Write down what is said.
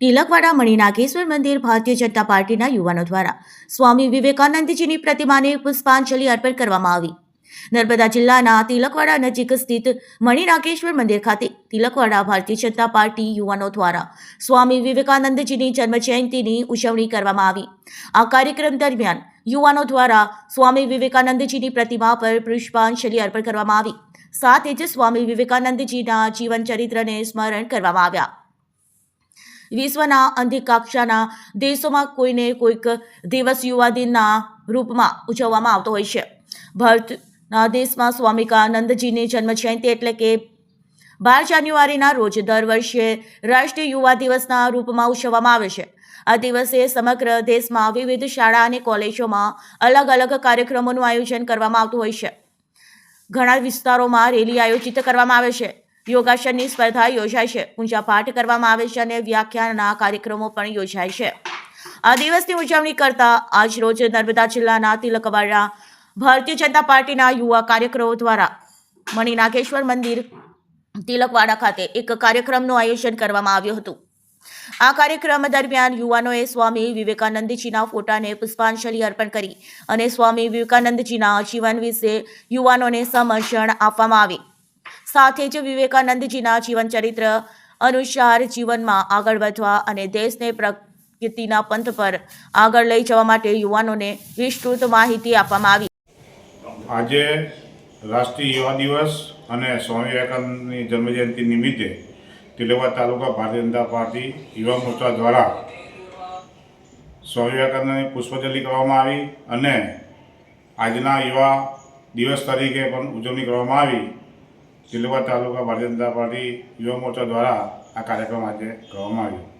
તિલકવાડા મણી નાગેશ્વર મંદિર ભારતીય જનતા પાર્ટીના યુવાનો દ્વારા સ્વામી વિવેકાનંદજીની પ્રતિમાને પુષ્પાંજલિ અર્પણ કરવામાં આવી. નર્મદા જિલ્લાના તિલકવાડા નજીક સ્થિત મણિનાગેશ્વર મંદિર ખાતે તિલકવાડા ભારતીય જનતા પાર્ટી યુવાનો દ્વારા સ્વામી વિવેકાનંદજીની જન્મજયંતિની ઉજવણી કરવામાં આવી. આ કાર્યક્રમ દરમિયાન યુવાનો દ્વારા સ્વામી વિવેકાનંદજીની પ્રતિમા પર પુષ્પાંજલિ અર્પણ કરવામાં આવી. સાથે જ સ્વામી વિવેકાનંદજીના જીવન ચરિત્રને સ્મરણ કરવામાં આવ્યા. વિશ્વના અંધિક કક્ષાના દેશોમાં કોઈને કોઈક દિવસ યુવા દિનના રૂપમાં ઉજવવામાં આવતો હોય છે. ભારતના દેશમાં સ્વામિકાનંદજીની જન્મજયંતિ એટલે કે બાર જાન્યુઆરીના રોજ દર વર્ષે રાષ્ટ્રીય યુવા દિવસના રૂપમાં ઉજવવામાં આવે છે. આ દિવસે સમગ્ર દેશમાં વિવિધ શાળા અને કોલેજોમાં અલગ અલગ કાર્યક્રમોનું આયોજન કરવામાં આવતું હોય છે. ઘણા વિસ્તારોમાં રેલી આયોજિત કરવામાં આવે છે. યોગાસનની સ્પર્ધા યોજાય છે. પૂજા પાઠ કરવામાં આવે છે અને વ્યાખ્યાનના કાર્યક્રમો પણ યોજાય છે. આ દિવસની ઉજવણી કરતા આજ રોજ નર્મદા જિલ્લાના તિલકવાડા ભારતીય જનતા પાર્ટીના યુવા કાર્યકરો દ્વારા મણી નાગેશ્વર મંદિર, તિલકવાડા ખાતે એક કાર્યક્રમનું આયોજન કરવામાં આવ્યું હતું. આ કાર્યક્રમ દરમિયાન યુવાનોએ સ્વામી વિવેકાનંદજીના ફોટાને પુષ્પાંજલિ અર્પણ કરી અને સ્વામી વિવેકાનંદજીના જીવન વિશે યુવાનોને સમજણ આપવામાં આવી. સાથે જ વિવેકાનંદજીના જીવન ચરિત્ર અનુસાર જીવનમાં આગળ વધવા અને દેશને પ્રગતિના પંથ પર આગળ લઈ જવા માટે યુવાનોને વિસ્તૃત માહિતી આપવામાં આવી. આજે રાષ્ટ્રીય યુવા દિવસ અને સ્વામી વિવેકાનંદની જન્મજયંતિ નિમિત્તે તિલવા તાલુકા ભારતીય જનતા પાર્ટી યુવા મોરચા દ્વારા સ્વામી વિવેકાનંદની પુષ્પાંજલિ કરવામાં આવી અને આજના યુવા દિવસ તરીકે પણ ઉજવણી કરવામાં આવી. તિલવા તાલુકા ભારતીય જનતા પાર્ટી યુવા મોરચા દ્વારા આ કાર્યક્રમ આજે કરવામાં આવ્યો.